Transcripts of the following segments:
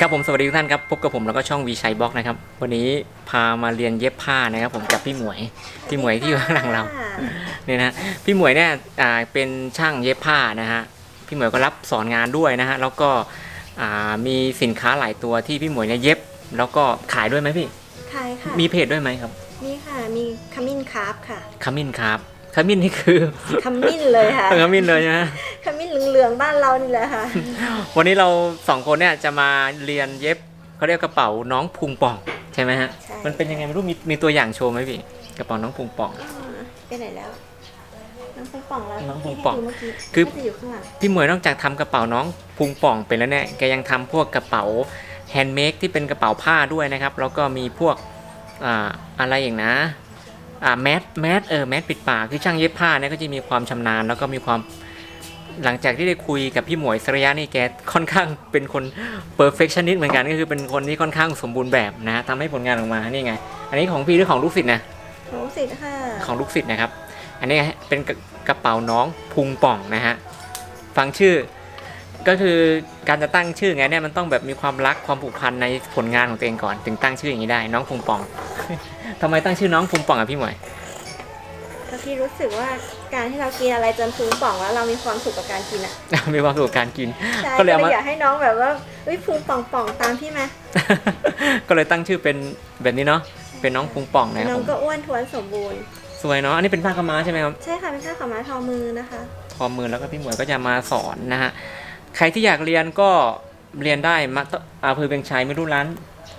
ครับผมสวัสดีทุกท่านครับพบกับผมแล้วก็ช่องวีชัยบล็อกนะครับ วันนี้พามาเรียนเย็บผ้านะครับ ผมกับพี่หมวยพี่หมวยที่อยู่ข้างหลังเราเนี่ยนะพี่หมวยเนี่ยอ่าเป็นช่างเย็บผ้านะฮะพี่หมวยก็รับสอนงานด้วยนะฮะแล้วก็อ่ามีสินค้าหลายตัวที่พี่หมวยเนี่ยเย็บ แล้วก็ขายด้วยไหมพี่ขายค่ะมีเพจด้วยไหมครับ มีค่ะมีขมิ้นคราฟค่ะขมิ้นครับ ขมิ้นนี่คือขมิ้นเลยค่ะขมิ้นเลยนะขมิ้นเหลืองๆบ้านเรานี่แหละค่ะ วันนี้เราสองคนเนี่ยจะมาเรียนเย็บเขาเรียกกระเป๋าน้องพุงป่องใช่ไหมฮะใช่มันเป็นยังไงไม่รู้มีมีตัวอย่างโชว์ไหมพี่กระเป๋าน้องพุงป่องอ่าไปไหนแล้วน้องปุงป่องแล้วน้องปุงป่องที่ให้ดูเมื่อกี้คือน่าจะอยู่ข้างหลังพี่หมวยนอกจากทำกระเป๋าน้องพุงป่องเป็นแล้วเนี่ยแกยังทำพวกกระเป๋าแฮนด์เมดที่เป็นกระเป๋าผ้าด้วยนะครับแล้วก็มีพวกอ่าอะไรอย่างนะ อ่าแมสแมสเออแมสปิดปากคือช่างเย็บผ้าเนี่ยก็จะมีความชำนาญแล้วก็มีความหลังจากที่ได้คุยกับพี่หมวยสระยะนี่แกค่อนข้างเป็นคน perfectionist เหมือนกันก็คือเป็นคนที่ค่อนข้างสมบูรณ์แบบนะทำให้ผลงานออกมานี่ไง อันนี้ของพี่หรือของลูกศิษย์นะของสิทธิ์ค่ะของลูกศิษย์นะครับ อันนี้เป็นกระกระเป๋าน้องพุงป่องนะฮะฟังชื่อก็คือการจะตั้งชื่อไงเนี่ยมันต้องแบบมีความรักความผูกพันในผลงานของตัวเองก่อน ถึงตั้งชื่ออย่างนี้ได้ น้องพุงป่อง ทำไมตั้งชื่อน้องพุงป่องอะพี่หมวย ก็พี่รู้สึกว่าการที่เรากินอะไรจนพุงป่องแล้วเรามีความสุขกับการกินอะ มีความสุขกับการกิน ใช่ก็ก็เลเลยยเอามา อยากให้น้องแบบว่าเฮ้ยพุงป่องป่องๆตามพี่มาก็เลยตั้งชื่อเป็นแบบนี้เนาะ เป็นน้องพุงป่องนะครับน้อผงม ก็อ้วนท้วนสมบูรณ์ สวยเนาะ อันนี้เป็นผ้าขาวม้าใช่ไหมครับ ใช่ค่ะเป็นผ้าขาวม้าทอมือนะคะทอมือแล้วก็พี่หมวยก็จะมาสอนนะฮะ ใครที่อยากเรียนก็เรียนได้มาอาเภอเบียงชัยไม่รู้ร้าน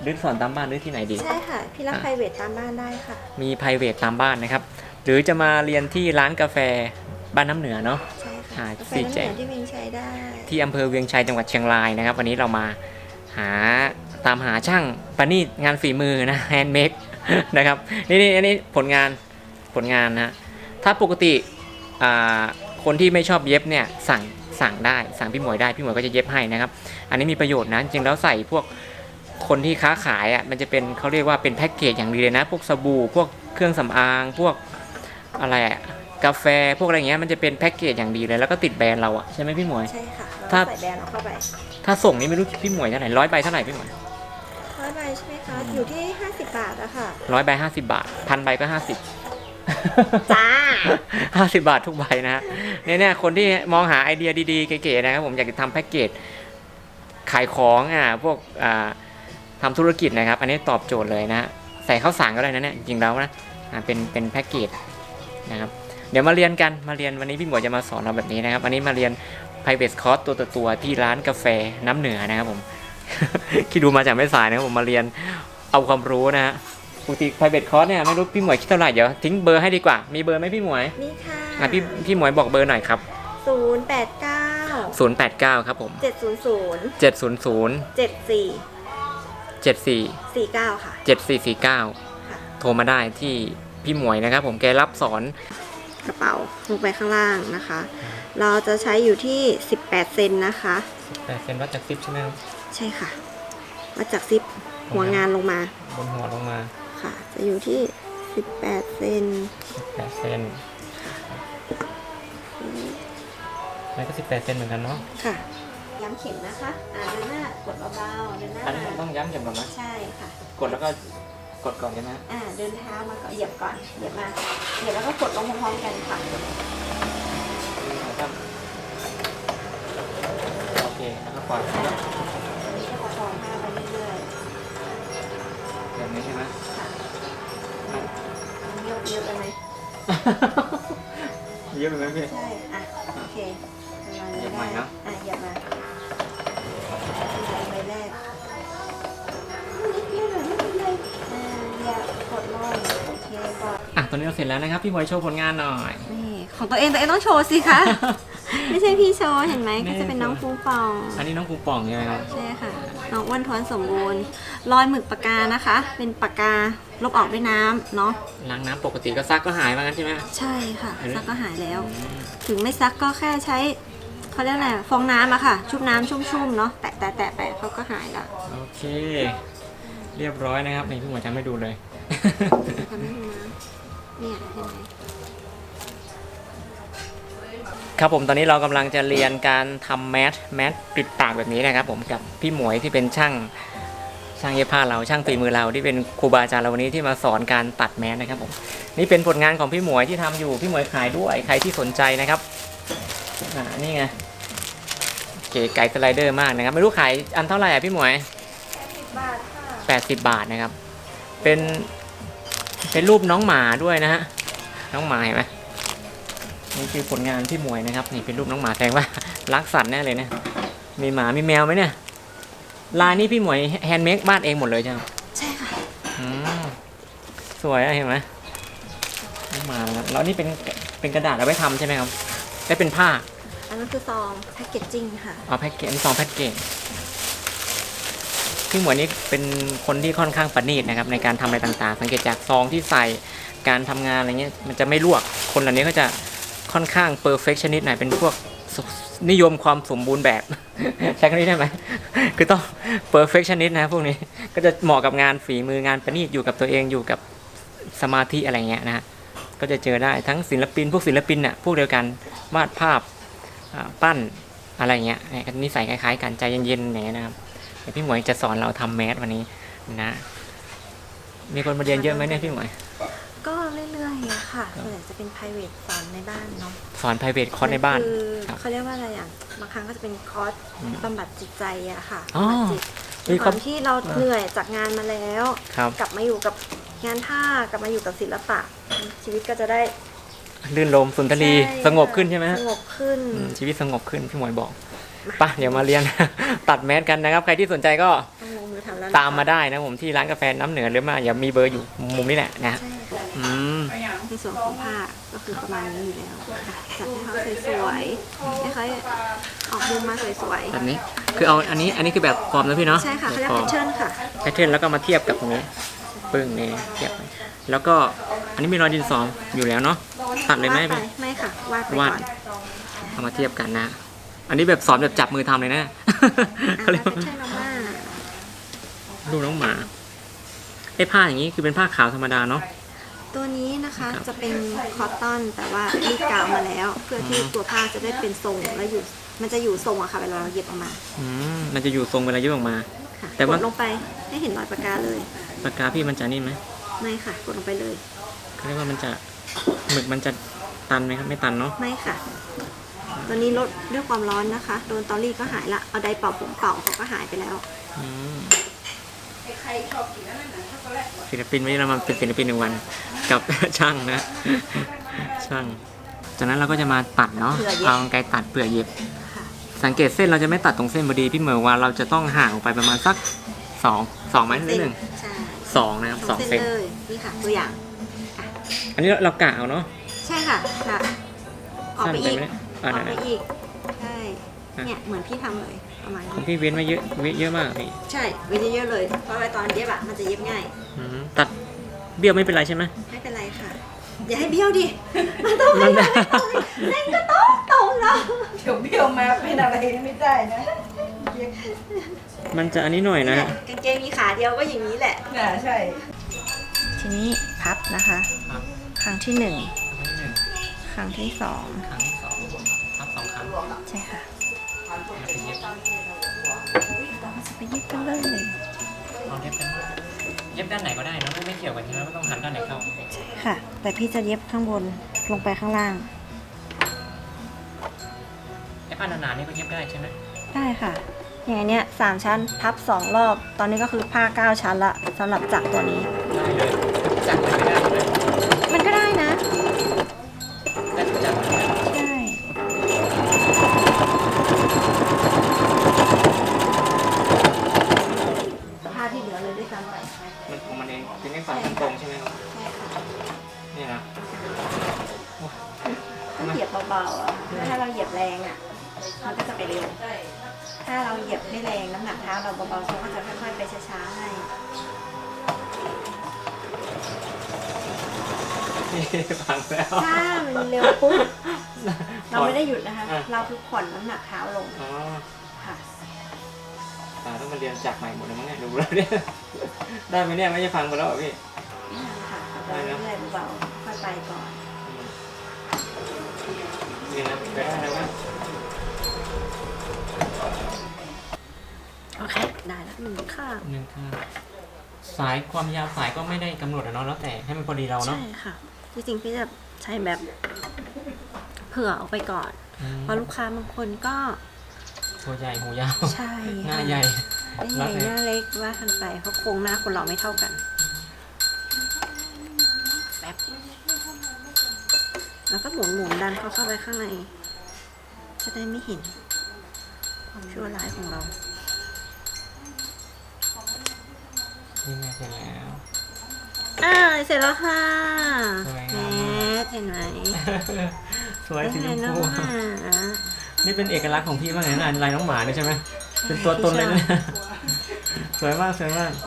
หรือสอนตามบ้านหรือที่ไหนดี ใช่ค่ะ พี่รับ อะไพรเวทตามบ้านได้ค่ะ มี p r i v a t ตามบ้านนะครับ หรือจะมาเรียนที่ร้านกาแฟบ้านน้ำเหนือเนาะ ใช่อ่าค่ะกาแฟสี่น้ำแจเหกนือที่เวียงชัยได้ ที่อำเภอเวียงชัยจังหวัดเชียงรายนะครับ วันนี้เรามาหาตามหาช่างประณีตงานฝีมือนะแฮนด์เมดนะครับนี่นี่อันนี้ผลงานผลงานนะถ้าปกติอ่าคนที่ไม่ชอบเย็บเนี่ยสั่งสั่งได้สั่งพี่หมวยได้พี่หมวยก็จะเย็บให้นะครับ อันนี้มีประโยชน์นะจริงๆแล้วใส่พวก คนที่ค้าขายอะมันจะเป็นเขาเรียกว่าเป็นแพ็กเกจอย่างดีเลยนะ พวกสบู่พวกเครื่องสำอาง พวกอะไรอะกาแฟพวกอะไรเงี้ยมันจะเป็นแพ็กเกจอย่างดีเลยแล้วก็ติดแบรนด์เราอะใช่ไหมพี่หมวย ใช่ค่ะแล้วถ้าก็ใส่แบรนด์เอาเข้าไป ถ้าส่งนี่ไม่รู้พี่หมวยเท่าไหร่ร้อยใบเท่าไหร่พี่หมวยร้อยใบใช่ไหมคะอยู่ที่50บาทอะค่ะร้อยใบห้าสิบาทพันใบก็ห้าสิบจ้าห้าสิบาททุกใบนะฮะเนี่ยเนี่ยคนที่มองหาไอเดียดีๆเก๋ๆนะครับผมอยากจะทำแพ็กเกจขายของอะพวกอ่า ทำธุรกิจนะครับ อันนี้ตอบโจทย์เลยนะฮะใส่ข้าวสารก็ได้นะเนี่ยจริงๆแล้วนะอ่าเป็นเป็นแพ็กเกจนะครับเดี๋ยวมาเรียนกันมาเรียนวันนี้พี่หมวยจะมาสอนเราแบบนี้นะครับ วันนี้มาเรียน private course ตัวต่อตัวที่ร้านกาแฟน้ำเหนือนะครับผมคิดดูมาจากไม่สายนะครับผมมาเรียนเอาความรู้นะฮะปกติ private course เนี่ยไม่รู้พี่หมวยคิดเท่าไหร่เดี๋ยวทิ้งเบอร์ให้ดีกว่า มีเบอร์ไหมพี่หมวยนี่ค่ะอะพี่พี่หมวยบอกเบอร์หน่อยครับศูนย์แปดเก้า089 ครับผม เจ็ดศูนย์ศูนย์700เจ็ดสี่74สี่เก้าค่ะ7449ค่ะ โทรมาได้ที่พี่หมวยนะครับ ผมแกรับสอนกระเป๋าลงไปข้างล่างนะคะ เราจะใช้อยู่ที่ 18 เซนนะคะ แต่เซ็นวัดจากซิปใช่ไหมครับใช่ค่ะมาจากซิปหัวงานลงมาบนหัวลงมาค่ะ จะอยู่ที่ 18 เซน8เซนนั่นก็18เซนเหมือนกันเนาะค่ะ ย้ำเข็มนะคะ อ่าเดินหน้ากดเบาๆเดินหน้าอันนี้มันต้องย้ำเข็มก่อนนะใช่ค่ะ กดแล้วก็กดก่อนใช่ไหมอ่าเดินเท้ามาก่อนเหยียบก่อนเหยียบมาเหยียบแล้วก็กดลงพร้อมๆกันค่ะครับโอเคแล้วก็ปล่อยอ่าอันนี้ก็ประคองผ้าไปเรื่อยแบบนี้ใช่ไหม ๆค่ะเยอะเยอะไปไหมเยอะไปไหมพี่ ใช่ อะโอเคประมาณเหยียบใหม่ได้เนอะอะเหยียบมา ใบแรกนิดเดียวหน่อยไม่เป็นไรอ่าเหยียบกดลงโอเคปล่อยอะตอนนี้เราเสร็จแล้วนะครับ พี่หมวยโชว์ผลงานหน่อย นี่ของตัวเองตัวเองต้องโชว์สิคะ ไม่ใช่พี่โชว์เห็นไหมแม่ก็จะเป็นน้องฟูปองอันนี้น้องปูป่องใช่ไหมครับ ใช่ค่ะ น้องอ้วนท้วนสมบูรณ์รอยหมึกปากกานะคะ เป็นปากกาลบออกด้วยน้ำเนาะ ล้างน้ำปกติก็ซักก็หายมางั้นใช่ไหมใช่ค่ะเห็นไหมซักก็หายแล้ว ถึงไม่ซักก็แค่ใช้ เขาเรียกอะไรฟองน้ำอะค่ะ ชุบน้ำชุ่มๆเนาะแตะแตะแตะไปเขาก็หายละโอเค เรียบร้อยนะครับนี่พี่หมวยทำให้ดูเลย ทำให้ดูนะเนี่ยเห็นไหมครับผมตอนนี้เรากำลังจะเรียนการทำแมสแมสปิดปากแบบนี้นะครับผมกับพี่หมวยที่เป็นช่างช่างเย็บผ้าเราช่างฝีมือเราที่เป็นครูบาอาจารย์เราวันนี้ที่มาสอนการตัดแมสนะครับผมนี่เป็นผลงานของพี่หมวยที่ทำอยู่พี่หมวยขายด้วยใครที่สนใจนะครับ อ่านี่ไงเก๋ไก่สไลเดอร์มากนะครับ ไม่รู้ขายอันเท่าไหร่อะพี่หมวยบาทค่ะ80 บาทนะครับ เป็นเป็นรูปน้องหมาด้วยนะฮะน้องหมาเห็นไหมนี่คือผลงานพี่หมวยนะครับ นี่เป็นรูปน้องหมาแสดงว่า รักสัตว์แน่เลยนะมีหมามีแมวไหมเนี่ยลายนี้พี่หมวยแฮนด์เมดบ้านเองหมดเลยใช่ไหมใช่ค่ะอืมสวยอะเห็นไหมน้องหมานะครับแล้วนี่เป็นเป็นกระดาษเอาไว้ทำใช่ไหมครับได้เป็นผ้า อันนั้นคือซองแพคเกจจิ้งค่ะ เอาแพ็กเกจซองแพ็กเกจพี่หมวยนี่เป็นคนที่ค่อนข้างประณีตนะครับในการทำอะไรต่างๆ สังเกตจากซองที่ใส่การทำงานอะไรเงี้ยมันจะไม่ลวกคนเหล่านี้ก็จะค่อนข้าง perfectionist หน่อยเป็นพวกนิยมความสมบูรณ์แบบ ใช้คำนี้ได้ไหมคือต้อง perfectionist นะพวกนี้ก็จะเหมาะกับงานฝีมืองานประณีตอยู่กับตัวเองอยู่กับสมาธิอะไรเงี้ยนะก็จะเจอได้ทั้งศิลปินพวกศิลปินน่ะพวกเดียวกันวาดภาพ ปั้นอะไรเงี้ยเนี่ยก็นิสัยคล้ายๆกันใจเย็นๆอย่างเงี้ยนะครับเดี๋ยวพี่หมวยจะสอนเราทำแมสวันนี้นะ มีคนมาเรียนเยอะไหมเนี่ยพี่หมวย ก็เรื่อยๆอะค่ะส่วนใหญ่จะเป็น private สอนในบ้านเนาะสอน private คอร์สในบ้านคือครับเขาเรียกว่าอะไรอะบางครั้งก็จะเป็นคอร์สอืมบำบัดจิตใจอะค่ะอ๋อบำบัดจิตมีด้วยคความวามที่เราเหนื่อยจากงานมาแล้วครับกลับมาอยู่กับงานผ้ากลับมาอยู่กับศิลปะ ชีวิตก็จะได้ ลื่นลมสุนทรีใช่สงบขึ้นใช่ไหมฮะสงบขึ้น อืมชีวิตสงบขึ้นพี่หมวยบอกไปะเดี๋ยวมาเรียน ตัดแมสกันนะครับ ใครที่สนใจก็ต้องลงมือทำแล้วตามมาได้นะผมที่ร้านกาแฟน้ำเหนือหรือมาอย่ามีเบอร์อยู่มุมนี้แหละนะฮะใช่ค่ะอืม ในส่วนของผ้าก็คือประมาณนี้อยู่แล้วค่ะจัดให้เขาสวยๆให้เขาออกมุมมาสวยแบบนี้ คือเอาอันนี้ อันนี้คือแบบฟอร์มนะพี่เนาะๆ ใช่ค่ะเขาเรียกฟอแพร์ทมเทิร์นค่ะ แพทเทิร์นแล้วก็มาเทียบกับตรงนี้ ปึ้งนี่เทียบไปแล้วก็อันนี้มีรอยดินสออยู่แล้วเนาะ ตัดเลยไหม วาดไปพี่ไม่ค่ะวาดไปวาด ก่อนเอามาเทียบกันนะ อันนี้แบบสอนแบบจับมือทำเลยนะอะเขาเรียกแพว่าทเทิร์นออกมาดูน้องหมาไอ้ผ้าอย่างนี้คือเป็นผ้าขาวธรรมดาเนาะ ตัวนี้นะคะครับจะเป็นคอตตอนแต่ว่ารีดกาวมาแล้ว เพื่อที่อืม ตัวผ้าจะได้เป็นทรงแล้วอยู่มันจะอยู่ทรงอะค่ะเวลาเราเย็บออกมาอืมมันจะอยู่ทรงเวลายืดออกมา ค่ะแต่ว่ากดลงไปให้เห็นรอยปากกาเลยปากกาพี่มันจะนี่ไหมไม่ค่ะกดลงไปเลยเขาเรียกว่ามันจะ หมึกมันจะตันไหมครับ ไม่ตันเนาะไม่ค่ะ ตัวนี้ลดด้วยความร้อนนะคะ โดนตอรี่ก็หายละ เอาไดร์เป่าผมเป่าเขาก็หายไปแล้วอืมศิลปินวันนี้เรามาเป็นศิลปินหนึ่งวัน กับ ช่างนะ ช่าง จากนั้นเราก็จะมาตัดเนาะเผื่อเย็บ เอากรรไกรตัดเปลือกเย็บ ค่ะ สังเกตเส้นเราจะไม่ตัดตรงเส้นพอดีพี่เหมอว่าเราจะต้องห่างออกไปประมาณสักสองสองไหมหรือหนึ่งใช่สองนะครับสสอองงเส้นเซนเลยนี่ค่ะ ตัวอย่าง อันนี้เราเรากะเอาเนาะใช่ค่ะค่ะออกไปอีกสั้นไหมอ่าออกไหไปนอีก ใช่อะเนี่ยเหมือนพี่ทำเลยประมาณๆนี้ พี่เว้นมาเยอะเว้นเยอะมากพี่ใช่เว้นเยอะๆเลย เพราะว่าตอนเย็บอะมันจะเย็บง่าย อืมตัดเบี้ยวไม่เป็นไรใช่ไหม ไม่เป็นไรค่ะ อย่าให้เบี้ยวดิ มันต้องมันให้ตรงเส้นก็ต้องตรงเนาะเดี๋ยวเบี้ยวมาเป็นอะไรไม่ได้นะมันจะอันนี้หน่อยนะฮะกางเกงมีขาเดียวก็อย่างนี้แหละ น่าใช่ ทีนี้พับนะคะ ครับครั้งที่หนึ่งครั้งที่หนึ่งครั้งที่สองครั้งที่สองครับสองครั้งใช่ค่ะแล้วไปเย็บเราจะไปยึดกันเลยลองเย็บกันเย็บด้านไหนก็ได้เนอะไม่ไม่เกี่ยวกันใช่ไหมไม่ต้องหันด้านไหนเข้าค่ะ แต่พี่จะเย็บข้างบนลงไปข้างล่าง ไอ้ผ้าหนาๆนี่ก็เย็บได้ใช่ไหมได้ค่ะ อย่างอันเนี้ยสามชั้นพับสองรอบ ตอนนี้ก็คือผ้าเก้าชั้นละสำหรับจักรตัวนี้ ได้เลย มันก็จะไปเร็ว ถ้าเราเหยียบไม่แรงน้ำหนักเท้าเราเบาๆเขาก็จะค่อยๆไปช้าๆให้นี่ฟังแล้วถ้ามันเร็วปุ๊บเราไม่ได้หยุดนะคะอะเราคือผ่อนน้ำหนักเท้าลงอ๋อค่ะตาต้องมาเรียนจักรใหม่หมดเลยมั้งเนี่ยดูแล้วเนี่ยได้ไหมเนี่ยไม่ใช่ฟังไปแล้วเหรอพี่ค่ะเราเรื่อยๆเบาๆค่อยไปก่อนจนี่นะไปได้แล้วนะ โอเค ได้แล้วหนึ่งข้างหนึ่งค่ะสายความยาวสายก็ไม่ได้กำหนดอะเนาะแล้วแต่ให้มันพอดีเราเนาะใช่ค่ะ จริงๆพี่จะใช้แบบเผื่อออกไปก่อน อืมเพราะลูกค้าบางคนก็ตัวใหญ่หูยาวใช่หน้าใหญ่หน้าใหญ่หน้าเล็กว่ากันไปเพราะโครงหน้าคนเราไม่เท่ากันแป๊บแล้วก็หมุนหมุนๆดันเขาเข้าไปข้างใน จะได้ไม่เห็นความชั่วร้ายของเรา นี่ไงเสร็จแล้ว อ่าเสร็จแล้วค่ะสวยแมงามมากสเห็นไหมสวยสีชเห็มนน้องพูหมา นี่เป็นเอกลักษณ์ของพี่มากเลยนะลายน้องหมาเนี่ยใช่ไหมเป็นตัวตนเลยนะ สวยมากสวยมาก